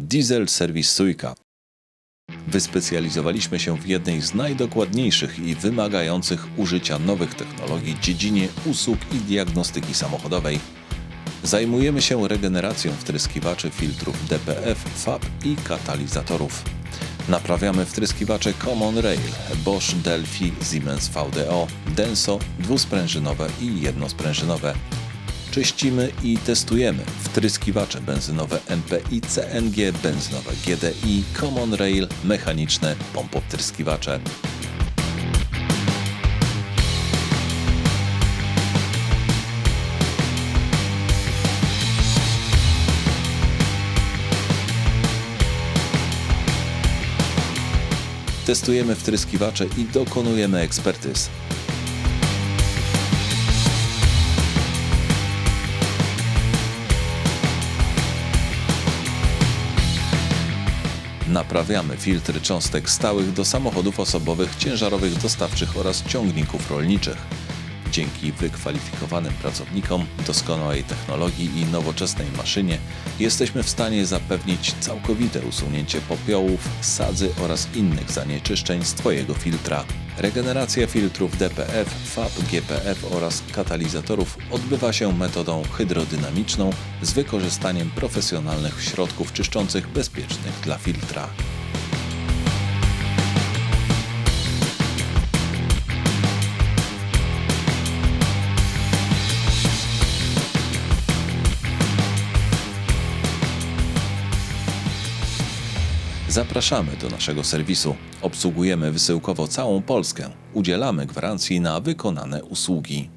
Diesel Service Sójka. Wyspecjalizowaliśmy się w jednej z najdokładniejszych i wymagających użycia nowych technologii dziedzinie usług i diagnostyki samochodowej. Zajmujemy się regeneracją wtryskiwaczy filtrów DPF, FAB i katalizatorów. Naprawiamy wtryskiwacze Common Rail, Bosch, Delphi, Siemens VDO, Denso, dwusprężynowe i jednosprężynowe. Czyścimy i testujemy wtryskiwacze benzynowe MPI, CNG, benzynowe GDI, Common Rail, mechaniczne pompowtryskiwacze. Testujemy wtryskiwacze i dokonujemy ekspertyz. Naprawiamy filtry cząstek stałych do samochodów osobowych, ciężarowych, dostawczych oraz ciągników rolniczych. Dzięki wykwalifikowanym pracownikom, doskonałej technologii i nowoczesnej maszynie jesteśmy w stanie zapewnić całkowite usunięcie popiołów, sadzy oraz innych zanieczyszczeń z Twojego filtra. Regeneracja filtrów DPF, FAB, GPF oraz katalizatorów odbywa się metodą hydrodynamiczną z wykorzystaniem profesjonalnych środków czyszczących bezpiecznych dla filtra. Zapraszamy do naszego serwisu. Obsługujemy wysyłkowo całą Polskę. Udzielamy gwarancji na wykonane usługi.